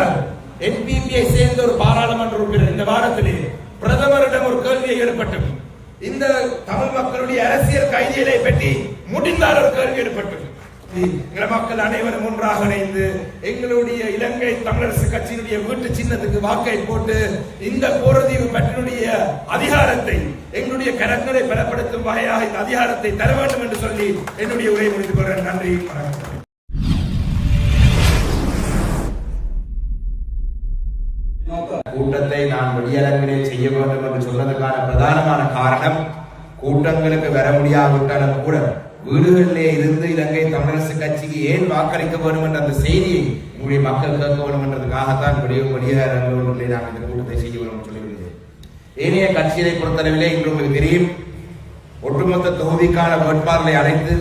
இருக்கிறார்கள் என்பிபியை சேர்ந்த ஒரு பாராளுமன்ற உறுப்பினர் இந்த வாரத்திலே பிரதமரிடம் ஒரு கேள்வியை எழுப்பட்டது இந்த தமிழ் மக்களுடைய அரசியல் கைதிகளை பற்றி முடிந்தால் ஒரு கேள்வி எழுப்பட்டது எங்கள மக்கள் அனைவரும் ஒன்றாக இணைந்து எங்களுடைய இலங்கை தமிழரசு கட்சியினுடைய வீட்டு சின்னத்துக்கு வாக்கை போட்டு இந்த போரதீவு பற்றினுடைய அதிகாரத்தை எங்களுடைய கரங்களை பலப்படுத்தும் வகையாக இந்த அதிகாரத்தை தர வேண்டும் என்று சொல்லி என்னுடைய உரை முடித்துக் கொள்கிறேன். நன்றி வணக்கம். கூட்டத்தை செய்ய வேண்டும் என்று சொன்னதுக்கான பிரதானமான காரணம் கூட்டங்களுக்கு வர முடியாவிட்டாலும் கூட வீடுகளிலே இருந்து இலங்கை தமிழரசு கட்சிக்கு ஏன் வாக்களிக்க வேண்டும் என்ற அந்த செய்தியை உங்களுடைய மக்கள் கேட்க வேண்டும் என்றதுக்காகத்தான் வெளியே வெளியரங்கிலே நான் இந்த கூட்டத்தை செய்ய வேண்டும் என்று ஏனைய கட்சிகளை பொறுத்தளவிலே இன்று உங்களுக்கு தெரியும் ஒட்டுமொத்த தொகுதிக்கான வேட்பாளர்களை அழைத்து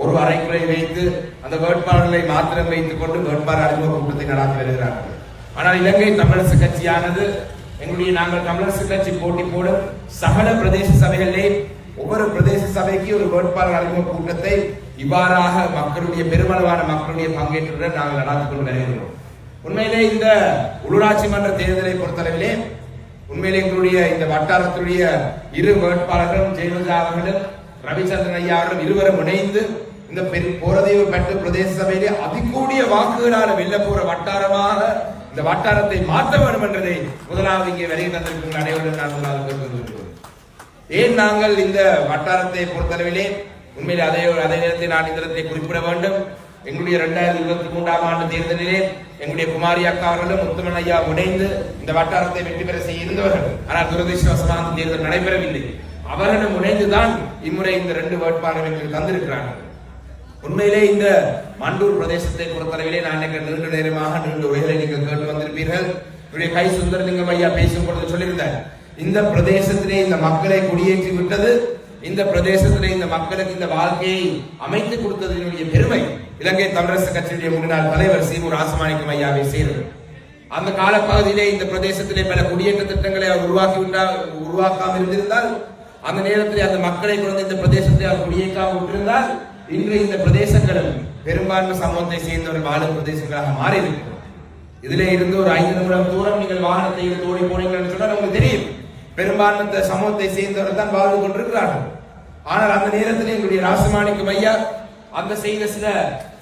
ஒரு அறைக்குறை வைத்து அந்த வேட்பாளர்களை மாத்திரம் வைத்துக் கொண்டு வேட்பாளர் அறிமுக கூட்டத்தை நடாத்தி வருகிறார்கள். ஆனால் இலங்கை தமிழரசு கட்சியானது எங்களுடைய நாங்கள் தமிழரசு கட்சி போட்டி போடும் சகல பிரதேச சபைகளிலே ஒவ்வொரு பிரதேச சபைக்கு ஒரு வேட்பாளர் அறிமுக கூட்டத்தை இவ்வாறாக மக்களுடைய பெருமளவான மக்களுடைய பங்கேற்றுடன் நாங்கள் நடந்து கொண்டு வருகிறோம் உண்மையிலே இந்த உள்ளூராட்சி மன்ற தேர்தலை பொறுத்தளவிலே உண்மையிலே எங்களுடைய இந்த வட்டாரத்துடைய இரு வேட்பாளர்களும் ஜெயலலிதா அவர்களும் ரவிச்சந்திரன் ஐயா அவர்களும் இருவரும் இணைந்து இந்த பெரு- போரதீவு பெற்ற பிரதேச சபையிலே அதிகூடிய வாக்குகளால் வெல்ல போற வட்டாரமாக இந்த வட்டாரத்தை மாற்ற வேண்டும் என்றதை முதலாவது இங்கே வருகை தந்திருக்கும் அனைவரும் நான் முதலாவது கேட்டுக் ஏன் நாங்கள் இந்த வட்டாரத்தை பொறுத்தளவிலே உண்மையில் அதே அதே நேரத்தில் நான் இந்த இடத்தை குறிப்பிட வேண்டும். எங்களுடைய இரண்டாயிரத்தி இருபத்தி மூன்றாம் ஆண்டு தேர்தலிலே எங்களுடைய குமாரி அக்கா அவர்களும் முத்தமன் ஐயா உடைந்து இந்த வட்டாரத்தை வெற்றி பெற செய்ய இருந்தவர்கள் ஆனால் துரதிருஷ்டவசமாக தேர்தல் நடைபெறவில்லை. அவர்களும் உடைந்துதான் இம்முறை இந்த ரெண்டு வேட்பாளர்கள் தந்திருக்கிறார்கள். உண்மையிலே இந்த மண்டூர் பிரதேசத்தை பொறுத்தளவிலே நான் எனக்கு நீண்ட நேரமாக நீண்ட உரைகளை நீங்கள் கேட்டு வந்திருப்பீர்கள். என்னுடைய கை சுந்தரலிங்கம் ஐயா பேசும் பொழுது சொல்லியிருந்தார் இந்த பிரதேசத்திலே இந்த மக்களை குடியேற்றி விட்டது இந்த பிரதேசத்திலே இந்த மக்களுக்கு இந்த வாழ்க்கையை அமைத்து கொடுத்ததனுடைய பெருமை. இலங்கை தமிழரசு கட்சியுடைய முன்னாள் தலைவர் சீமு ராசமாணிக்கம் ஐயாவை சேர்ந்தது அந்த காலப்பகுதியிலே இந்த பிரதேசத்திலே பல குடியேற்ற திட்டங்களை அவர் உருவாக்கி விட்டால் உருவாக்காமல் இருந்திருந்தால் அந்த நேரத்தில் அந்த மக்களை கொண்டு இந்த பிரதேசத்தை அவர் குடியேற்காமல் விட்டிருந்தால் இன்று இந்த பிரதேசங்களும் பெரும்பான்மை சமூகத்தை சேர்ந்தவர்கள் வாழும் பிரதேசங்களாக மாறி இருக்கிறது இருந்து ஒரு ஐந்து நிமிடம் தூரம் நீங்கள் வாகனத்தை தோடி ஓடி போனீங்கன்னு சொன்னால் உங்களுக்கு தெரியும். பெரும்பான்மை சமூகத்தை சேர்ந்தவர்கள் தான் வாழ்ந்து கொண்டிருக்கிறார்கள். ஆனால் அந்த நேரத்தில் எங்களுடைய ராசமாணிக்கு ஐயா அந்த செய்த சில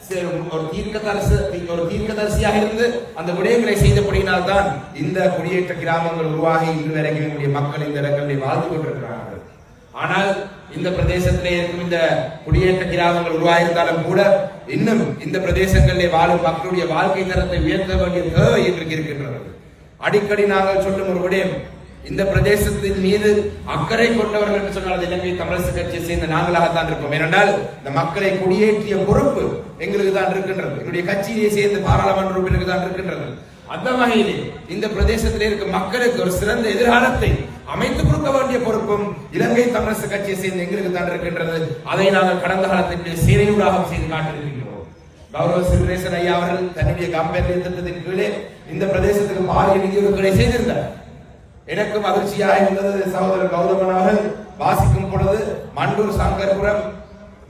சில ஒரு தீர்க்கதரிசி ஒரு தீர்க்கதரிசியாக இருந்து அந்த விடயங்களை செய்தபடியினால் தான் இந்த குடியேற்ற கிராமங்கள் உருவாகி இன்று வரைக்கும் எங்களுடைய மக்கள் இந்த இடங்களில் வாழ்ந்து கொண்டிருக்கிறார்கள். ஆனால் இந்த பிரதேசத்திலே இருக்கும் இந்த குடியேற்ற கிராமங்கள் உருவாயிருந்தாலும் கூட இன்னும் இந்த பிரதேசங்களிலே வாழும் மக்களுடைய வாழ்க்கை தரத்தை உயர்த்த வேண்டிய தேவை இன்றைக்கு இருக்கின்றது. அடிக்கடி நாங்கள் சொல்லும் ஒரு விடயம் இந்த பிரதேசத்தின் மீது அக்கறை கொண்டவர்கள் என்று சொன்னால் இலங்கை தமிழரசு கட்சியை சேர்ந்த நாங்களாகத்தான் இருப்போம். ஏனென்றால் இந்த மக்களை குடியேற்றிய பொறுப்பு எங்களுக்கு தான் இருக்கின்றது. என்னுடைய கட்சியை சேர்ந்த பாராளுமன்ற உறுப்பினருக்கு தான் இருக்கின்றது. அந்த வகையிலே இந்த பிரதேசத்தில் இருக்கும் மக்களுக்கு ஒரு சிறந்த எதிர்காலத்தை அமைத்துக் கொடுக்க வேண்டிய பொறுப்பும் இலங்கை தமிழரசு கட்சியை சேர்ந்து எங்களுக்கு தான் இருக்கின்றது. அதை நாங்கள் கடந்த காலத்தில் சேனையூடாக செய்து காட்டியிருக்கின்றோம். கௌரவ சிவரேசன் ஐயா அவர்கள் தன்னுடைய கம்பெனி திட்டத்தின் கீழே இந்த பிரதேசத்துக்கு பாரிய நிதியுதவிகளை செய்திருந்தார். எனக்கும் அதிர்ச்சியாக இருந்தது. சகோதரர் கௌதமன் அவர்கள் வாசிக்கும் பொழுது மண்டூர் சங்கர்புரம்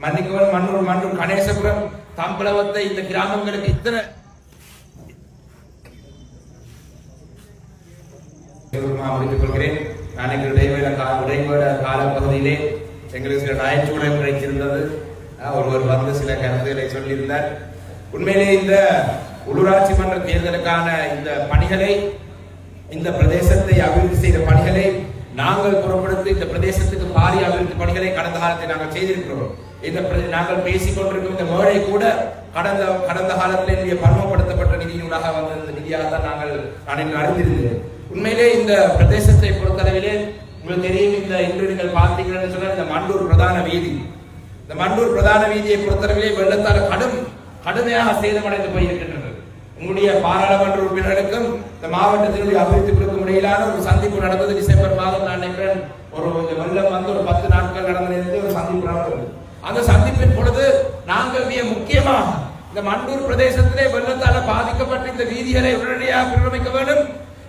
மன்னிக்கவன் மன்னூர் மண்டூர் கணேசபுரம் தம்பளவத்தை இந்த கிராமங்களுக்கு இத்தனை முடித்துக் கொள்கிறேன். நான் இடைவேளை கா இடைவேள காலப்பகுதியிலே எங்களுக்கு சில நகைச்சுவை கிடைத்திருந்தது. ஒருவர் வந்து சில கருத்துக்களை சொல்லியிருந்தார். உண்மையிலே இந்த உள்ளூராட்சி மன்ற தேர்தலுக்கான இந்த பணிகளை இந்த பிரதேசத்தை அபிவிருத்தி செய்த பணிகளை நாங்கள் புறப்படுத்தி இந்த பிரதேசத்துக்கு பாரிய அபிவிருத்தி பணிகளை கடந்த காலத்தை நாங்கள் செய்திருக்கிறோம். இந்த நாங்கள் பேசிக் கொண்டிருக்கும் இந்த மேடை கூட கடந்த கடந்த காலத்தில் என்னுடைய பருவப்படுத்தப்பட்ட நிதியூடாக வந்த இந்த நிதியாக தான் நாங்கள் நான் அறிந்திருந்தேன் உண்மையிலே இந்த பிரதேசத்தை பொறுத்தளவிலே உங்களுக்கு தெரியும் இந்த இன்று நீங்கள் பார்த்தீங்கன்னு சொன்னால் இந்த மண்டூர் பிரதான வீதி. இந்த மண்டூர் பிரதான வீதியை பொறுத்தளவிலே வெள்ளத்தால் கடும் கடுமையாக சேதமடைந்து போயிருக்கின்றது. உங்களுடைய பாராளுமன்ற உறுப்பினர்களுக்கும் இந்த மாவட்டத்தினுடைய அபிவிருத்தி குழுக்கும் இடையிலான ஒரு சந்திப்பு நடந்தது. டிசம்பர் மாதம் நான் நினைக்கிறேன் ஒரு வெள்ளம் வந்து ஒரு பத்து நாட்கள் நடந்த ஒரு சந்திப்பு நடந்தது. அந்த சந்திப்பின் பொழுது நாங்கள் மிக முக்கியமாக இந்த மண்டூர் பிரதேசத்திலே வெள்ளத்தால பாதிக்கப்பட்ட இந்த வீதிகளை உடனடியாக புனரமைக்க வேண்டும்.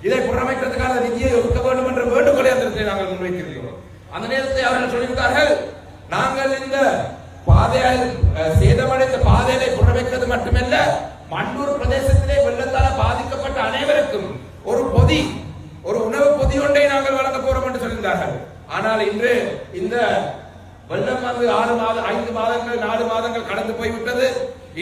இதை புறமைக்கிறதுக்கான நிதியை ஒதுக்க வேண்டும் என்ற வேண்டுகோளை அந்த இடத்தை நாங்கள் முன்வைத்திருக்கிறோம். அந்த நேரத்தில் அவர்கள் சொல்லிவிட்டார்கள் நாங்கள் இந்த பாதையால் சேதமடைந்த பாதையை புறமைக்கிறது மட்டுமல்ல மண்டூர் பிரதேசத்திலே வெள்ளத்தால் பாதிக்கப்பட்ட அனைவருக்கும் ஒரு பொதி ஒரு உணவு பொதி ஒன்றை நாங்கள் வழங்க போறோம் என்று சொல்லியிருந்தார்கள். ஆனால் இன்று இந்த வெள்ளம் வந்து ஆறு மாதம் ஐந்து மாதங்கள் நாலு மாதங்கள் கடந்து போய்விட்டது.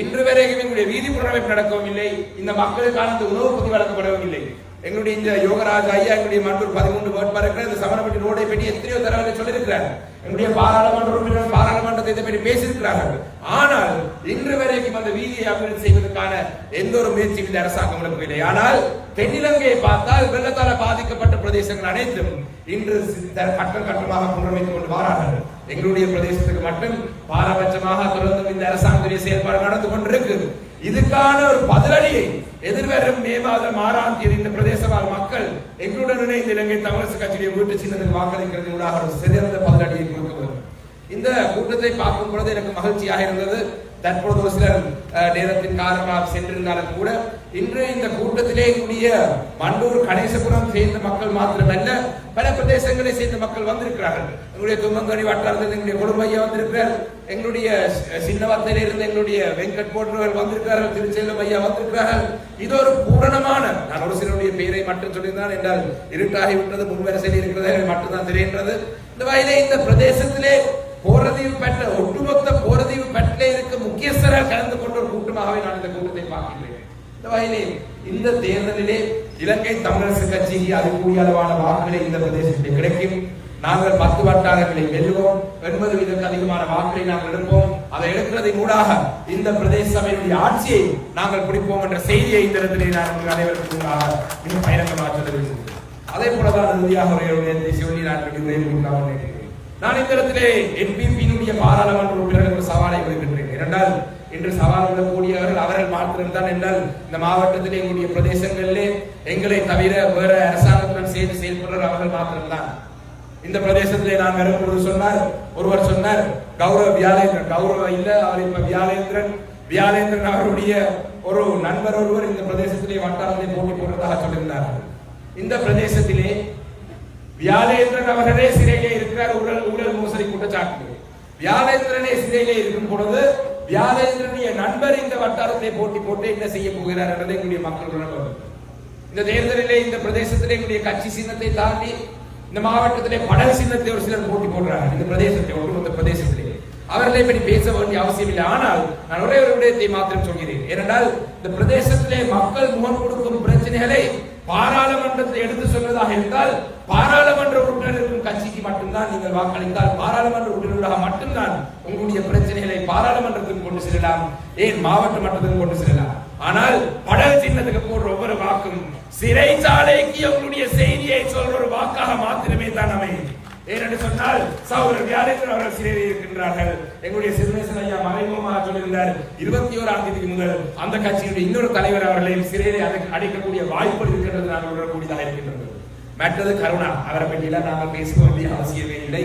இன்று வரைக்கும் எங்களுடைய வீதி புறமைப்பு நடக்கவும் இல்லை. இந்த மக்களுக்கான உணவு பொதி வழங்கப்படவும் இல்லை. எங்களுடைய இந்த யோகராஜ் ஐயா எங்களுடைய மண்டூர் பதிமூன்று வேட்பாளர்கள் இந்த சமரப்பட்டி ரோடை பற்றி எத்தனையோ தடவை சொல்லியிருக்கிறார். எங்களுடைய பாராளுமன்ற உறுப்பினர் பாராளுமன்றத்தை இதை பற்றி பேசியிருக்கிறார்கள். ஆனால் இன்று வரைக்கும் அந்த வீதியை அபிவிருத்தி செய்வதற்கான எந்த ஒரு முயற்சியும் இந்த அரசாங்கம் எடுக்கவில்லை. ஆனால் தென்னிலங்கையை பார்த்தால் வெள்ளத்தால பாதிக்கப்பட்ட பிரதேசங்கள் அனைத்தும் இன்று கட்டம் கட்டமாக புனரமைத்துக் கொண்டு வாரார்கள். எங்களுடைய பிரதேசத்துக்கு மட்டும் பாரபட்சமாக தொடர்ந்து இந்த அரசாங்கத்துடைய செயல்பாடு நடந்து கொண்டிருக்கு. இதுக்கான ஒரு பதிலடியை எதிர்வரும் மே மாதம் ஆறாம் தேதி இந்த பிரதேசவாழ் மக்கள் எங்களுடன் இணைந்து இலங்கை தமிழரசு கட்சியுடைய வீட்டு சின்னத்தில் வாக்களிக்கிறது ஊடாக ஒரு சிறந்த பதிலடியை கொடுக்க இந்த கூட்டத்தை பார்க்கும் பொழுது எனக்கு மகிழ்ச்சியாக இருந்தது. தற்பொழுது ஒரு சிலர் நேரத்தின் காரணமாக சென்றிருந்தாலும் கூட இன்று இந்த கூட்டத்திலே கூடிய மண்டூர் கணேசபுரம் சேர்ந்த மக்கள் மாத்திரமல்ல பல பிரதேசங்களை சேர்ந்த மக்கள் வந்திருக்கிறார்கள். எங்களுடைய தும்மங்கனி வட்டாரத்தில் எங்களுடைய குடும்பையா வந்திருக்கிறார். எங்களுடைய சி- இருந்து எங்களுடைய வெங்கட் போன்றவர்கள் வந்திருக்கிறார்கள். திருச்செல்வம் ஐயா வந்திருக்கிறார்கள். இது ஒரு பூரணமான நான் ஒரு சிலருடைய பெயரை மட்டும் சொல்லியிருந்தான் என்றால் இருட்டாகி விட்டது முன்வரிசையில் இருக்கிறது மட்டும்தான் தெரிகின்றது. இந்த வகையிலே இந்த பிரதேசத்திலே போரதீவு பெற்ற ஒட்டுமொத்த போரதீவு பெற்றிலே இருக்க முக்கியஸ்தரால் கலந்து கொண்ட ஒரு கூட்டமாகவே நான் இந்த கூட்டத்தை பார்க்கின்றேன். இந்த வகையிலே இந்த தேர்தலிலே இலங்கை தமிழரசு கட்சிக்கு அதிகூடிய அளவான வாக்குகளை இந்த பிரதேசத்தில் கிடைக்கும். நாங்கள் பத்து வட்டாரங்களை வெல்லுவோம் எண்பது வீதத்துக்கு அதிகமான வாக்குகளை நாங்கள் எடுப்போம். அதை எடுக்கிறதின் ஊடாக இந்த பிரதேச சபையினுடைய ஆட்சியை நாங்கள் பிடிப்போம் என்ற செய்தியை இந்த இடத்திலே நான் உங்கள் அனைவருக்கும் ஊடாக பயணமாக சொல்ல விரும்புகிறேன். அதே போலதான் இறுதியாக ஒரு விடயத்தை சொல்லி நான் விடுகிறேன் நினைக்கிறேன் நான் இந்த இடத்திலே என்பிபியினுடைய பாராளுமன்ற உறுப்பினர்கள் ஒரு சவாலை விடுகின்றேன் இரண்டால் இன்று சவால் விடக்கூடியவர்கள் அவர்கள் மாத்திரம்தான் என்றால் இந்த மாவட்டத்திலே எங்களுடைய பிரதேசங்களிலே எங்களை தவிர வேற அரசாங்கத்துடன் சேர்ந்து செயல்படுற அவர்கள் மாத்திரம்தான். இந்த பிரதேசத்திலே நான் வரும்பொழுது சொன்னார் ஒருவர் சொன்னார் கௌரவ வியாலேந்திரன் கௌரவ இல்ல அவர் இப்ப வியாலேந்திரன் வியாலேந்திரன் அவருடைய ஒரு நண்பர் ஒருவர் இந்த பிரதேசத்திலே வட்டாரத்தை போட்டி போடுறதாக சொல்லியிருந்தார். இந்த பிரதேசத்திலே வியாழேந்திரன் அவர்களே சிறையிலே இருக்கிறார். ஊழல் ஊழல் மோசடி குற்றச்சாட்டு வியாழேந்திரனே சிறையிலே இருக்கும் பொழுது வியாழேந்திரனுடைய நண்பர் இந்த வட்டாரத்தை போட்டி போட்டு என்ன செய்ய போகிறார் என்பதை எங்களுடைய மக்கள் இந்த தேர்தலிலே இந்த பிரதேசத்திலே எங்களுடைய கட்சி சின்னத்தை தாண்டி இந்த மாவட்டத்திலே படல் சின்னத்தை ஒரு சிலர் போட்டி போடுறார்கள் இந்த பிரதேசத்தை ஒட்டுமொத்த பிரதேசத்திலே. அவர்களை பற்றி பேச வேண்டிய அவசியம் இல்லை. ஆனால் நான் ஒரே ஒரு விடயத்தை மாத்திரம் சொல்கிறேன். ஏனென்றால் இந்த பிரதேசத்திலே மக்கள் முகம் கொடுக்கும் பிரச்சனைகளை பாராளுமன்றத்தை எடுத்து சொல்வதாக இருந்தால் பாராளுமன்ற உறுப்பினர் இருக்கும் கட்சிக்கு மட்டும்தான் நீங்கள் வாக்களித்தால் பாராளுமன்ற உறுப்பினர்களாக மட்டும்தான் உங்களுடைய பிரச்சனைகளை பாராளுமன்றத்துக்கு கொண்டு செல்லலாம் ஏன் மாவட்ட மட்டத்துக்கு கொண்டு செல்லலாம். ஆனால் படல் சின்னத்துக்கு போடுற ஒவ்வொரு வாக்கும் சிறைச்சாலைக்கு உங்களுடைய செய்தியை சொல்ற ஒரு வாக்காக மாத்திரமே தான் அமையும். ஏனென்று சொன்னால் சகோதரர் வியாழேந்திரன் அவர்கள் சிறையில் இருக்கின்றார்கள். எங்களுடைய சிறுநேசன் ஐயா மறைமுகமாக சொல்லியிருந்தார் இருபத்தி ஓராம் தேதி முதல் அந்த கட்சியினுடைய இன்னொரு தலைவர் அவர்களையும் சிறையிலே அடைக்கக்கூடிய வாய்ப்பு இருக்கின்றது நாங்கள் உணரக்கூடியதாக இருக்கின்றது. மற்றது கருணா அவரை பற்றியெல்லாம் நாங்கள் பேச வேண்டிய அவசியமே இல்லை.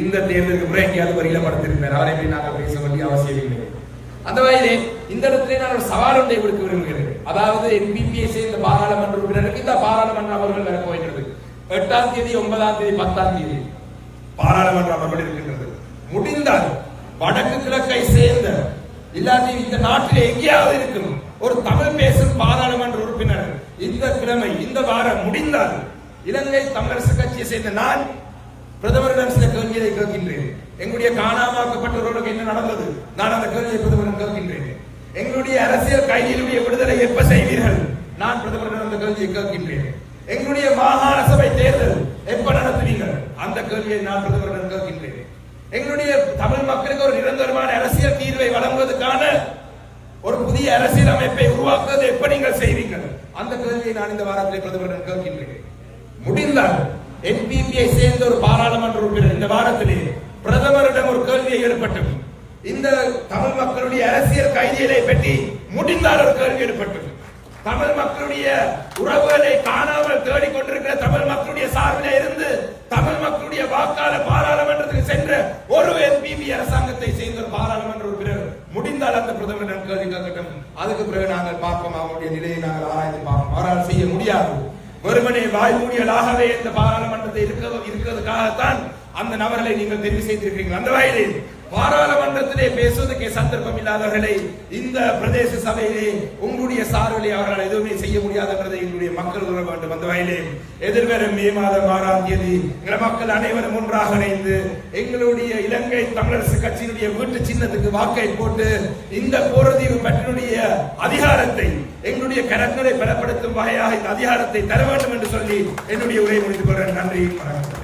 இந்த தேர்தலுக்கு முறை எங்கேயாவது வரியில படுத்திருந்தார் அவரை பற்றி நாங்கள் பேச வேண்டிய அவசியம் இல்லை. அந்த வகையிலே இந்த இடத்திலே நான் ஒரு சவால் ஒன்றை கொடுக்க விரும்புகிறேன். அதாவது என்பிபியை இந்த பாராளுமன்ற உறுப்பினருக்கு இந்த பாராளுமன்ற அவர்கள் வர போகிறது எட்டாம் தேதி ஒன்பதாம் தேதி பத்தாம் தேதி. பாராளுமன்ற அமர்வில் இருக்கின்றது. முடிந்தால் வடக்கு கிழக்கை சேர்ந்த இல்லாட்டி இந்த நாட்டில் எங்கேயாவது இருக்கும் ஒரு தமிழ் பேசும் பாராளுமன்ற உறுப்பினர் இந்த கிழமை இந்த வாரம் முடிந்தால் இலங்கை தமிழரசு கட்சியை சேர்ந்த நான் பிரதமரிடம் சில கேள்விகளை கேட்கின்றேன். எங்களுடைய காணாமாக்கப்பட்டவர்களுக்கு என்ன நடந்தது? நான் அந்த கேள்வியை பிரதமரிடம் கேட்கின்றேன். எங்களுடைய அரசியல் கைதிகளுடைய விடுதலை எப்ப செய்வீர்கள்? நான் பிரதமரிடம் அந்த கேள்வியை கேட்கின்றேன். எங்களுடைய மாகாண சபை தேர்தல் எப்ப நடத்துவீர்கள் அந்த கேள்வியை நான் பிரதமரிடம் கேட்கின்றேன். எங்களுடைய தமிழ் மக்களுக்கு ஒரு நிரந்தரமான அரசியல் தீர்வை வழங்குவதற்கான ஒரு புதிய அரசியல் அமைப்பை உருவாக்குவது எப்ப நீங்கள் செய்வீர்கள்? அந்த கேள்வியை நான் இந்த வாரத்தில் பிரதமரிடம் கேட்கின்றேன். முடிந்தால் என்பிபியை சேர்ந்த ஒரு பாராளுமன்ற உறுப்பினர் இந்த வாரத்திலே பிரதமரிடம் ஒரு கேள்வியை ஏற்பட்டது இந்த தமிழ் மக்களுடைய அரசியல் கைதிகளை பற்றி முடிந்தால் ஒரு கேள்வி ஏற்பட்டது தமிழ் மக்களுடைய உறவுகளை காணாமல் தேடிக்கொண்டிருக்கிற தமிழ் மக்களுடைய சார்பில் இருந்து தமிழ் மக்களுடைய வாக்காள பாராளுமன்றத்துக்கு சென்ற ஒரு என்பிபி அரசாங்கத்தை சேர்ந்த பாராளுமன்ற உறுப்பினர் முடிந்தால் அந்த பிரதமர் கேள்வி கேட்கட்டும் அதுக்கு பிறகு நாங்கள் பார்ப்போம் அவருடைய நிலையை நாங்கள் ஆராய்ந்து பார்ப்போம். அவரால் செய்ய முடியாது. வெறுமனே வாய்மூடியலாகவே இந்த பாராளுமன்றத்தை இருக்க இருக்கிறதுக்காகத்தான் அந்த நபர்களை நீங்கள் தெரிவு செய்திருக்கிறீர்கள். அந்த வகையில் பாராளுமன்றத்திலே பேசுவதற்கே சந்தர்ப்பம் இல்லாதவர்களை இந்த பிரதேச சபையிலே உங்களுடைய சார்பிலே அவர்களால் எதுவுமே செய்ய முடியாது என்பதை எங்களுடைய மக்கள் உணர வேண்டும். அந்த வகையிலே எதிர்வரும் மே மாதம் ஆறாம் தேதி எங்கள் மக்கள் அனைவரும் ஒன்றாக இணைந்து எங்களுடைய இலங்கை தமிழரசு கட்சியினுடைய வீட்டு சின்னத்துக்கு வாக்கை போட்டு இந்த போரதீவு பற்றினுடைய அதிகாரத்தை எங்களுடைய கரங்களை பலப்படுத்தும் வகையாக இந்த அதிகாரத்தை தர வேண்டும் என்று சொல்லி என்னுடைய உரையை முடித்துக் கொள்கிறேன். நன்றி வணக்கம்.